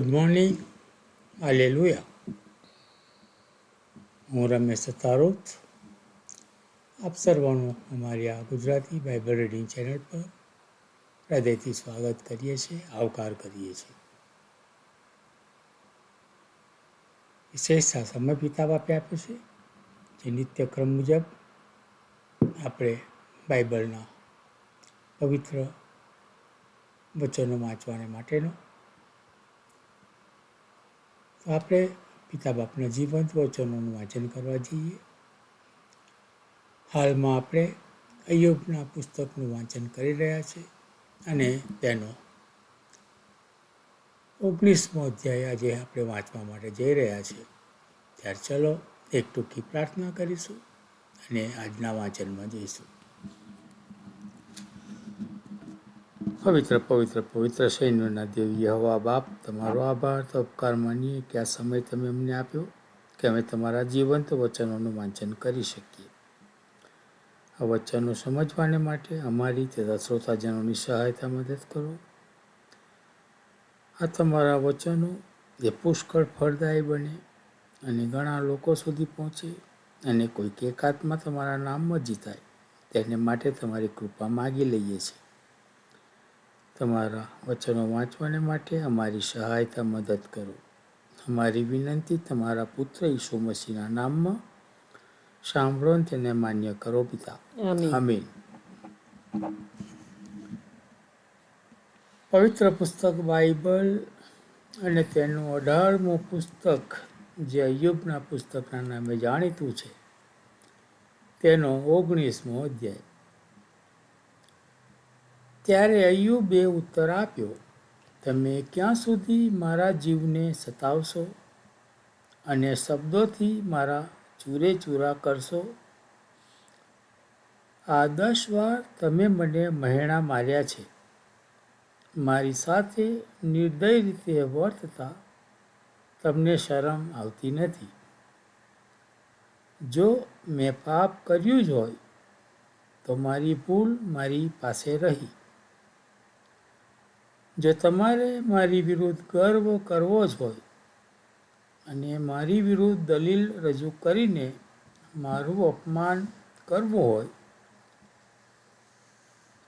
Good morning hallelujah હું રમેશ સતારોત આપ સર્વનું અમારી આ ગુજરાતી બાઇબલ રીડિંગ ચેનલ પર હૃદયથી સ્વાગત કરીએ છીએ, આવકાર કરીએ છીએ. વિશેષ સમય પિતા આપે આપ્યો છે, જે નિત્યક્રમ મુજબ આપણે બાઇબલના પવિત્ર વચનો વાંચવાને માટેનો આપણે પિતા બાપના જીવંત વચનોનું વાંચન કરવા જઈએ. હાલમાં આપણે અયોગના પુસ્તકનું વાંચન કરી રહ્યા છે અને તેનો ઓગણીસમો અધ્યાય આજે આપણે વાંચવા માટે જઈ રહ્યા છીએ ત્યારે ચલો એક ટૂંકી પ્રાર્થના કરીશું અને આજના વાંચનમાં જઈશું. પવિત્ર પવિત્ર પવિત્ર સૈન્યના દેવી હવા બાપ, તમારો આભાર. તો ઉપકાર માનીએ કે આ સમય તમે અમને આપ્યો કે અમે તમારા જીવંત વચનોનું વાંચન કરી શકીએ. આ વચનો સમજવાને માટે અમારી તથા શ્રોતાજનોની સહાયતા મદદ કરો. આ તમારા વચનો જે પુષ્કળ ફળદાયી બને અને ઘણા લોકો સુધી પહોંચે અને કોઈક એકાત્મા તમારા નામમાં જીતાય, તેને માટે તમારી કૃપા માગી લઈએ છીએ. તમારા વચનો વાંચવાને માટે અમારી સહાયતા મદદ કરો. અમારી વિનંતી તમારા પુત્ર ઈસુ મસીહના નામમાં સાંભળો અને તેને માન્ય કરો પિતા. આમીન. પવિત્ર પુસ્તક બાઇબલ અને તેનું અઢારમું પુસ્તક જે અયુબના પુસ્તકના નામે જાણીતું છે તેનો ઓગણીસમો અધ્યાય. ત્યારે અયુબે ઉત્તર આપ્યો, તમે ક્યાં સુધી મારા જીવને સતાવશો અને શબ્દોથી મારા ચૂરે ચૂરા કરશો? આ દસ વાર તમે મને મહેણા માર્યા છે. મારી સાથે નિર્દય રીતે વર્તતા તમને શરમ આવતી નથી. જો મેં પાપ કર્યું જ હોય, તો મારી ભૂલ મારી પાસે રહી. જો તમારે મારી વિરુદ્ધ ગર્વ કરવો જ હોય અને મારી વિરુદ્ધ દલીલ રજૂ કરીને મારું અપમાન કરવું હોય,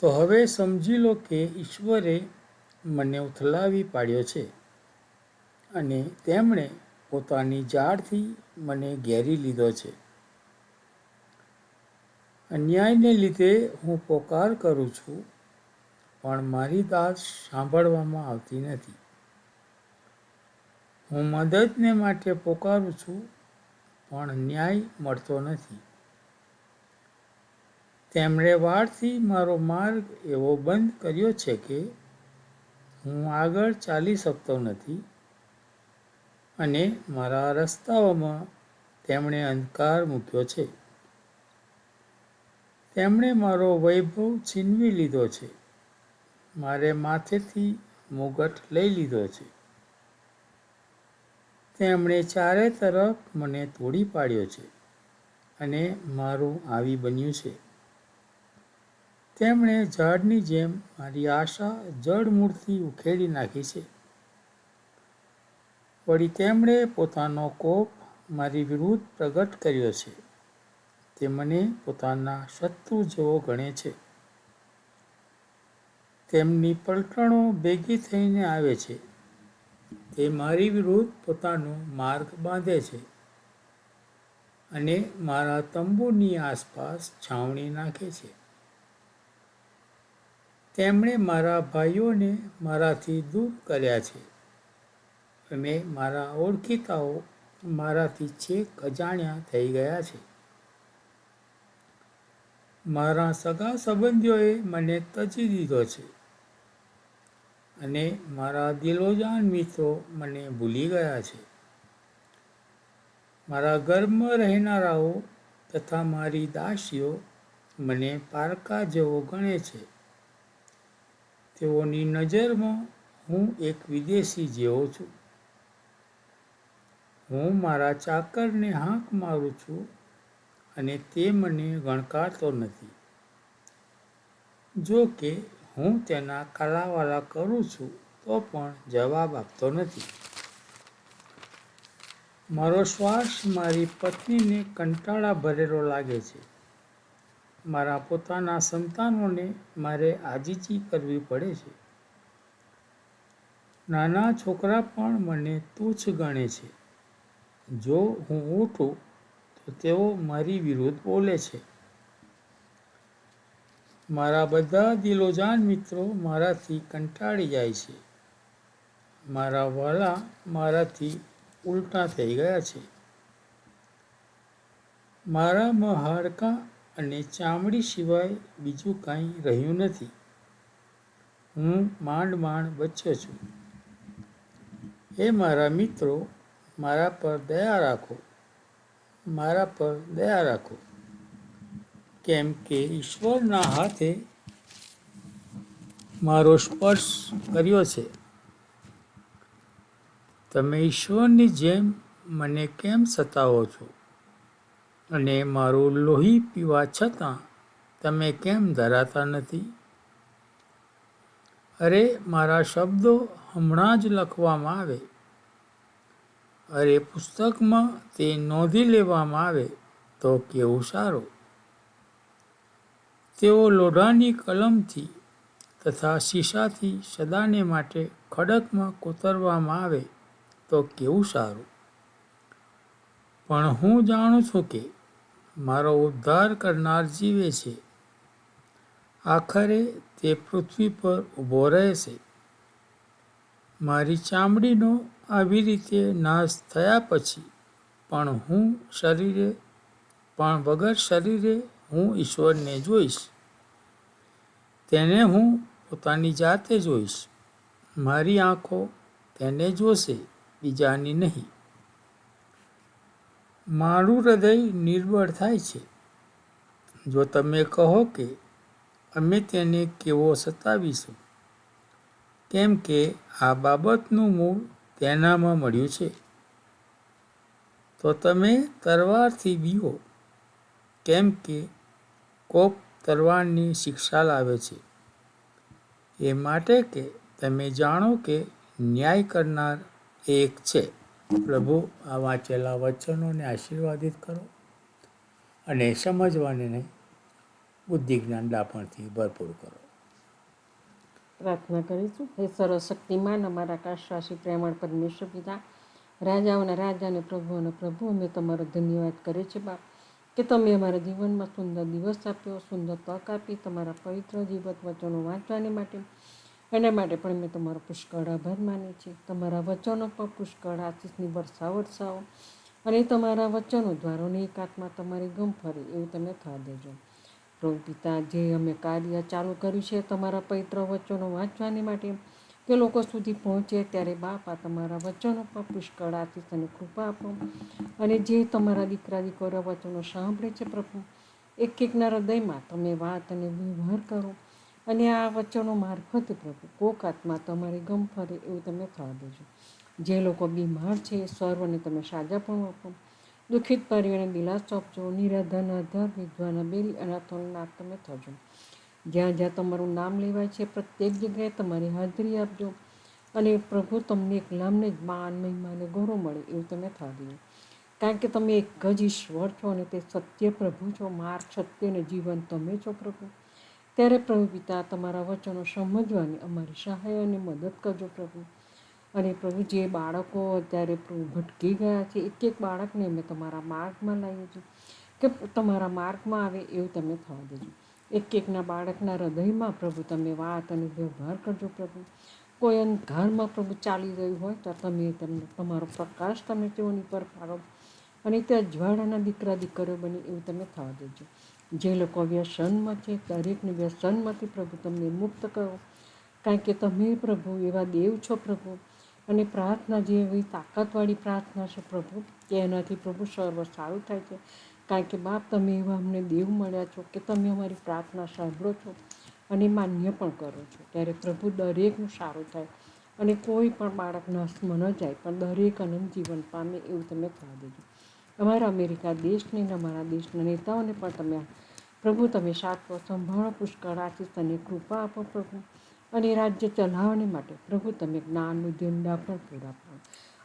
તો હવે સમજી લો કે ઈશ્વરે મને ઉથલાવી પાડ્યો છે અને તેમણે પોતાની જાળથી મને ઘેરી લીધો છે. અન્યાયને લીધે હું પોકાર કરું છું પણ મારી દાસ સાંભળવામાં આવતી નથી. હું મદદને માટે પોકારું છું, પણ ન્યાય મળતો નથી. તેમણે વાળથી મારો માર્ગ એવો બંધ કર્યો છે કે હું આગળ ચાલી શકતો નથી અને મારા રસ્તાઓમાં તેમણે અંધકાર મૂક્યો છે. તેમણે મારો વૈભવ છીનવી લીધો છે. મારે માથેથી મુગટ લઈ લીધો છે. તેમણે ચારે તરફ મને તોડી પાડ્યો છે અને મારું આવી બન્યું છે. તેમણે ઝાડની જેમ મારી આશા જળમૂળથી ઉખેડી નાખી છે. વળી તેમણે પોતાનો કોપ મારી વિરુદ્ધ પ્રગટ કર્યો છે. તે મને પોતાના શત્રુ જેવો ગણે છે. તેમની પલટણો ભેગી થઈને આવે છે. તે મારી વિરુદ્ધ પોતાનો માર્ગ બાંધે છે અને મારા તંબુની આસપાસ છાવણી નાખે છે. તેમણે મારા ભાઈઓને મારાથી દૂર કર્યા છે. અને મારા ઓળખીતાઓ મારાથી છેક અજાણ્યા થઈ ગયા છે. મારા સગા સંબંધીઓએ મને તજી દીધો છે. અને મારા દિલોજાન મિત્રો મને ભૂલી ગયા છે. મારા ઘરમાં રહેનારાઓ તથા મારી દાસીઓ મને પારકા જેવો ગણે છે. તેઓની નજરમાં હું એક વિદેશી જેવો છું. હું મારા ચાકરને હાંક મારું છું અને તે મને ગણકારતો નથી. જો કે હું તેના કાલાવાલા કરું છું તો પણ જવાબ આપતો નથી. મારો શ્વાસ મારી પત્નીને કંટાળા ભરેલો લાગે છે. મારા પોતાના સંતાનોને મારે આજીજી કરવી પડે છે. નાના છોકરા પણ મને તુચ્છ ગણે છે. જો હું ઉઠું તો તેઓ મારી વિરુદ્ધ બોલે છે. મારા બધા દિલોજાન મિત્રો મારાથી કંટાળી જાય છે. મારા વાલા મારાથી ઉલટા થઈ ગયા છે. મારામાં હાડકાં અને ચામડી સિવાય બીજું કાંઈ રહ્યું નથી. હું માંડ માંડ બચ્યો છું. એ મારા મિત્રો, મારા પર દયા રાખો. મારા પર દયા રાખો. કેમ કે ઈશ્વરના હાથે મારો સ્પર્શ કર્યો છે. તમે ઈશ્વરની જેમ મને કેમ સતાવો છો? અને મારું લોહી પીવા છતાં તમે કેમ ધરાતા નથી? અરે, મારા શબ્દો હમણાં જ લખવામાં આવે. અરે, પુસ્તકમાં તે નોંધી લેવામાં આવે તો કેવું સારું? તેઓ લોઢાની કલમથી તથા શીશાથી સદાને માટે ખડકમાં કોતરવામાં આવે તો કેવું સારું? પણ હું જાણું છું કે મારો ઉદ્ધાર કરનાર જીવે છે. આખરે તે પૃથ્વી પર ઊભો રહેશે. મારી ચામડીનો આવી રીતે નાશ થયા પછી પણ હું શરીરે, પણ વગર શરીરે હું ઈશ્વરને જોઈશ. તેને હું પોતાની જાતે જોઈશ. મારી આંખો તેને જોશે, બીજાની નહીં. મારું હૃદય નિર્બળ થાય છે. જો તમે કહો કે અમે તેને કેવો સતાવીશું? કેમ કે આ બાબતનું મૂળ તેનામાં મળ્યું છે. તો તમે તરવારથી બીઓ કેમ કે કોપ તરવાની શિક્ષા લાવે છે. એ માટે કે તમે જાણો કે ન્યાય કરનાર એક છે. પ્રભુ, આ વાંચેલા વચનોને આશીર્વાદિત કરો અને સમજવાને બુદ્ધિ જ્ઞાન દાપણથી ભરપૂર કરો. પ્રાર્થના કરીશું. હે સર્વશક્તિમાન, અમારા કાશવાસી પ્રેમણ પરમેશ્વર પિતા, રાજાઓના રાજા અને પ્રભુઓના પ્રભુ, અમે તમારો ધન્યવાદ કરે છે બાપ. કે તમે અમારા જીવનમાં સુંદર દિવસ આપ્યો, સુંદર તક આપી, તમારા પવિત્ર જીવત વચનો વાંચવાની માટે. એના માટે પણ મેં તમારો પુષ્કળ આભાર માની છે. તમારા વચનો પણ પુષ્કળ આશીષની વર્ષા વરસાવો અને તમારા વચનો દ્વારા એક આત્મા તમારી ગમ ફરે એવું તમે થવા દેજો. પ્રભુ પિતા, જે અમે કાર્ય ચાલુ કર્યું છે, તમારા પવિત્ર વચનો વાંચવાની માટે કે લોકો સુધી પહોંચે ત્યારે બાપા તમારા વચનો પર પુષ્કળ આશીષ અને કૃપા આપો. અને જે તમારા દીકરા દીકરા વચનો સાંભળે છે પ્રભુ એક એકના હૃદયમાં તમે વાત અને વ્યવહાર કરો. અને આ વચનો મારફતે પ્રભુ, કોક આત્મા તમારી ગમ ફરે એવું તમે થવા દેજો. જે લોકો બીમાર છે સર્વને તમે સાજા પણ આપો. દુઃખિત પરિવારને દિલાસો આપજો નિરાધન આધાર વિધવાના બેલી અનાથોના નાથ તમે થજો જ્યાં જ્યાં તમારું નામ લેવાય છે, પ્રત્યેક જગ્યાએ તમારી હાજરી આપજો. અને પ્રભુ તમને એક નામને જ માન મહિમાને ગૌરવ મળે એવું તમે થવા દેજો કારણ કે તમે એક જ ઈશ્વર છો અને તે સત્ય પ્રભુ છો, માર્ગ, સત્ય અને જીવન તમે છો પ્રભુ. ત્યારે પ્રભુ પિતા, તમારા વચનો સમજવાની અમારી સહાય અને મદદ કરજો પ્રભુ. અને પ્રભુ, જે બાળકો અત્યારે પ્રભુ ભટકી ગયા છે, એક એક બાળકને અમે તમારા માર્ગમાં લાવીએ છીએ. કે તમારા માર્ગમાં આવે એવું તમે થવા દેજો. એક એકના બાળકના હૃદયમાં પ્રભુ તમે વાત અને વ્યવહાર કરજો પ્રભુ. કોઈ અંધકારમાં પ્રભુ ચાલી રહ્યું હોય તો તમે તમને, તમારો પ્રકાશ તમે તેઓની પર પાડો અને તે અજવાળાના દીકરા દીકરીઓ બની એવું તમે થવા દેજો. જે લોકો વ્યસનમાં છે, દરેકને વ્યસનમાંથી પ્રભુ તમને મુક્ત કરો. કારણ કે તમે પ્રભુ, એવા દેવ છો પ્રભુ અને પ્રાર્થના જે એવી તાકાતવાળી પ્રાર્થના છે પ્રભુ. કે એનાથી પ્રભુ સર્વ સારું થાય છે. કારણ કે બાપ તમે એવા અમને દેવ મળ્યા છો કે તમે અમારી પ્રાર્થના સાંભળો છો અને માન્ય પણ કરો છો. ત્યારે પ્રભુ દરેકનું સારું થાય અને કોઈ પણ બાળક નસમાં ન જાય, પણ દરેક અનંત જીવન પામે એવું તમે કહી દેજો. અમારા અમેરિકા દેશને અને અમારા દેશના નેતાઓને પણ તમે પ્રભુ તમે સાચવો, સંભાળો, પુષ્કળ આશીષ અને કૃપા આપો પ્રભુ. અને રાજ્ય ચલાવવાની માટે પ્રભુ તમે જ્ઞાન બુદ્ધિ પણ પૂરા પાડો.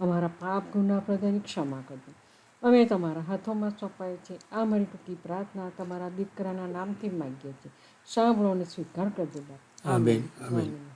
અમારા પાપ ગુના પ્રદાની ક્ષમા કરજો. અમે તમારા હાથોમાં સોંપાય છે. આ મારી ટૂંકી પ્રાર્થના તમારા દીકરાના નામથી માગીએ છીએ. સાંભળો અને સ્વીકાર કરજો આમેન. આમેન.